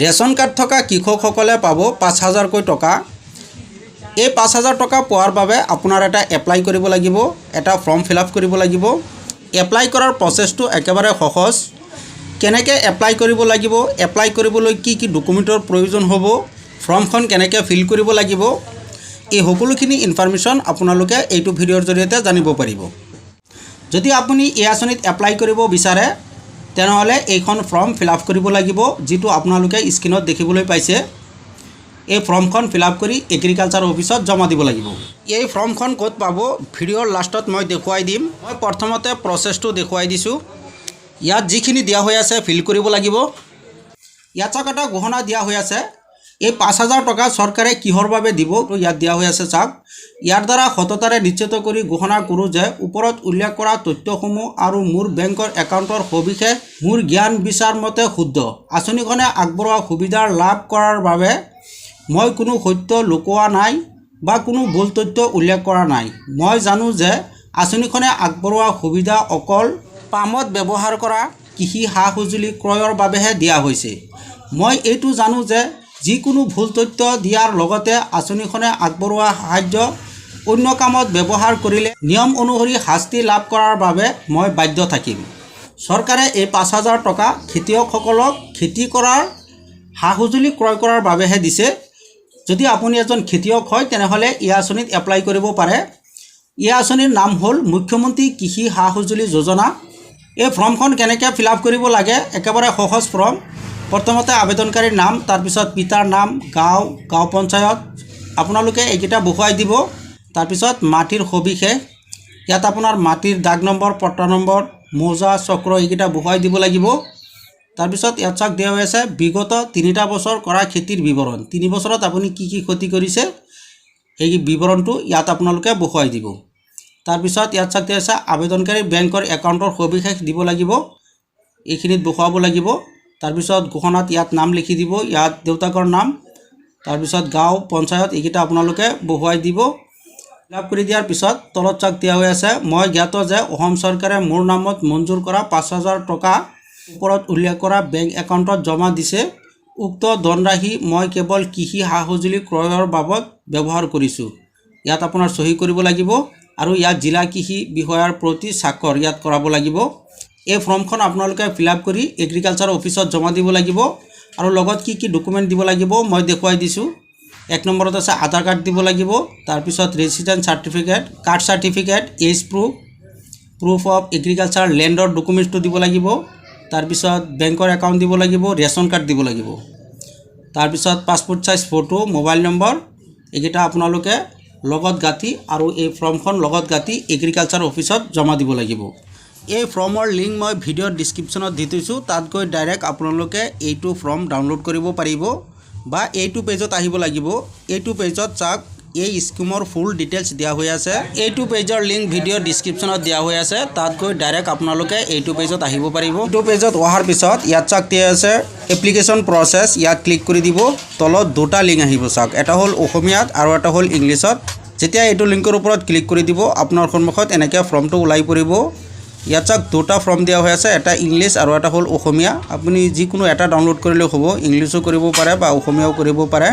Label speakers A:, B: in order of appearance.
A: Ration card থকা কৃষকসকলে পাব পাঁচ হাজাৰকৈ টকা। এই পাঁচ হাজাৰ টকা পোৱাৰ বাবে আপোনাৰ এটা এপ্লাই কৰিব লাগিব, এটা ফৰ্ম ফিল আপ কৰিব লাগিব। এপ্লাই কৰাৰ প্ৰচেছটো একেবাৰে সহজ। কেনেকৈ এপ্লাই কৰিব লাগিব এপ্লাই কৰিবলৈ কি কি ডকুমেণ্টৰ প্ৰয়োজন হ'ব ফৰ্মখন কেনেকৈ ফিল কৰিব লাগিব, এই সকলোখিনি ইনফৰ্মেশ্যন আপোনালোকে এইটো ভিডিঅ'ৰ জৰিয়তে জানিব পাৰিব। যদি আপুনি এই আঁচনিত এপ্লাই কৰিব বিচাৰে তেনেহ'লে এইখন ফৰ্ম ফিল আপ কৰিব লাগিব, যিটো আপোনালোকে স্ক্ৰীণত দেখিবলৈ পাইছে। এই ফৰ্মখন ফিল আপ কৰি এগ্ৰিকালচাৰ অফিচত জমা দিব লাগিব। এই ফৰ্মখন ক'ত পাব? ভিডিঅ'ৰ লাষ্টত মই দেখুৱাই দিম। মই প্ৰথমতে প্ৰচেছটো দেখুৱাই দিছোঁ। ইয়াত যিখিনি দিয়া হৈ আছে ফিল কৰিব লাগিব। ইয়াত চাওক এটা গহনা দিয়া হৈ আছে। এই পাঁচ হাজাৰ টকা চৰকাৰে কিহৰ বাবে দিব? ইয়াত দিয়া হৈ আছে চাওক। ইয়াৰ দ্বাৰা সততাৰে নিশ্চিত কৰি ঘোষণা কৰোঁ যে ওপৰত উল্লেখ কৰা তথ্যসমূহ আৰু মোৰ বেংকৰ একাউণ্টৰ সবিশেষ মোৰ জ্ঞান বিচাৰ মতে শুদ্ধ। আঁচনিখনে আগবঢ়োৱা সুবিধাৰ লাভ কৰাৰ বাবে মই কোনো সত্য লুকোৱা নাই বা কোনো ভুল তথ্য উল্লেখ কৰা নাই। মই জানো যে আঁচনিখনে আগবঢ়োৱা সুবিধা অকল পামত ব্যৱহাৰ কৰা কৃষি সা সঁজুলি ক্ৰয়ৰ বাবেহে দিয়া হৈছে। মই এইটো জানো যে যিকোনো ভুল তথ্য দিয়াৰ লগতে আঁচনিখনে আগবঢ়োৱা সাহায্য অন্য কামত ব্যৱহাৰ কৰিলে নিয়ম অনুসৰি শাস্তি লাভ কৰাৰ বাবে মই বাধ্য থাকিম। চৰকাৰে এই পাঁচ হাজাৰ টকা খেতিয়কসকলক খেতি কৰাৰ সা সঁজুলি ক্ৰয় কৰাৰ বাবেহে দিছে। যদি আপুনি এজন খেতিয়ক হয়, তেনেহ'লে এই আঁচনিত এপ্লাই কৰিব পাৰে। এই আঁচনিৰ নাম হ'ল মুখ্যমন্ত্ৰী কৃষি সা সঁজুলি যোজনা। এই ফৰ্মখন কেনেকৈ ফিল আপ কৰিব লাগে? একেবাৰে সহজ ফৰ্ম। প্ৰথমতে আবেদনকাৰীৰ নাম তাৰপিছত পিতাৰ নাম, গাঁও গাঁও পঞ্চায়ত। আপোনালোকে এইকেইটা বহুৱাই দিব। তাৰপিছত মাটিৰ সবিশেষ। ইয়াত আপোনাৰ মাটিৰ দাগ নম্বৰ, পট্টা নম্বৰ, মৌজা, চক্ৰ এইকেইটা বহুৱাই দিব লাগিব। তাৰপিছত ইয়াত চাওক, দিয়া হৈ আছে, বিগত তিনিটা বছৰ কৰা খেতিৰ বিৱৰণ। তিনি বছৰত আপুনি কি কি ক্ষতি কৰিছে, সেই বিৱৰণটো ইয়াত আপোনালোকে বহুৱাই দিব। তাৰপিছত ইয়াত চাওক, দিয়া আছে, আবেদনকাৰী বেংকৰ একাউণ্টৰ সবিশেষ দিব লাগিব। এইখিনিত বহুৱাব লাগিব। তাৰপিছত ঘোষণাত ইয়াত নাম লিখি দিব, ইয়াত দেউতাকৰ নাম, তাৰপিছত গাঁও পঞ্চায়ত এইকেইটা আপোনালোকে বহুৱাই দিব। ফিল আপ কৰি দিয়াৰ পিছত তলত চাওক দিয়া হৈ আছে, মই জ্ঞাত যে অসম চৰকাৰে মোৰ নামত মঞ্জুৰ কৰা পাঁচ হাজাৰ টকা ওপৰত উল্লেখ কৰা বেংক একাউণ্টত জমা দিছে। উক্ত ধনৰাশি মই কেৱল কৃষি সা সঁজুলি ক্ৰয়ৰ বাবদ ব্যৱহাৰ কৰিছোঁ। ইয়াত আপোনাৰ চহী কৰিব লাগিব আৰু ইয়াত জিলা কৃষি বিষয়াৰ প্ৰতি স্বাক্ষৰ ইয়াত কৰাব লাগিব। এই ফৰ্মখন আপোনালোকে ফিল আপ কৰি এগ্ৰিকালচাৰ অফিচত জমা দিব লাগিব আৰু লগত কি কি ডকুমেণ্ট দিব লাগিব মই দেখুৱাই দিছোঁ। এক নম্বৰত আছে আধাৰ কাৰ্ড দিব লাগিব, তাৰপিছত resident certificate card certificate age proof proof of agriculture লেণ্ডৰ ডকুমেণ্টছটো দিব লাগিব, তাৰপিছত বেংকৰ একাউণ্ট দিব লাগিব ৰেচন কাৰ্ড দিব লাগিব। তাৰপিছত passport size photo mobile number এইকেইটা আপোনালোকে লগত গাঁঠি আৰু এই ফৰ্মখন লগত গাঁঠি এগ্ৰিকালচাৰ অফিচত জমা দিব লাগিব। এই ফৰ্মৰ লিংক মই ভিডিঅ'ৰ ডিছক্ৰিপশ্যনত দি থৈছোঁ। তাত গৈ ডাইৰেক্ট আপোনালোকে এইটো ফৰ্ম ডাউনলোড কৰিব পাৰিব বা এইটো পেজত আহিব লাগিব। এইটো পেজত চাওক এই স্কিমৰ ফুল ডিটেইলছ দিয়া হৈ আছে। এইটো পেজৰ লিংক ভিডিঅ'ৰ ডিছক্ৰিপশ্যনত দিয়া হৈ আছে। তাত গৈ ডাইৰেক্ট আপোনালোকে এইটো পেজত আহিব পাৰিব। এইটো পেজত অহাৰ পিছত ইয়াত চাওক দিয়া আছে এপ্লিকেশ্যন প্ৰচেছ ইয়াত ক্লিক কৰি দিব। তলত দুটা লিংক আহিব চাওক এটা হ'ল অসমীয়াত আৰু এটা হ'ল ইংলিছত। যেতিয়া এইটো লিংকৰ ওপৰত ক্লিক কৰি দিব, আপোনাৰ সন্মুখত এনেকৈ ফৰ্মটো ওলাই পৰিব। ইয়াত চাওক দুটা ফৰ্ম দিয়া হৈ আছে, এটা ইংলিছ আৰু এটা হ'ল অসমীয়া। আপুনি যিকোনো এটা ডাউনলোড কৰিলেও হ'ব, ইংলিছো কৰিব পাৰে বা অসমীয়াও কৰিব পাৰে।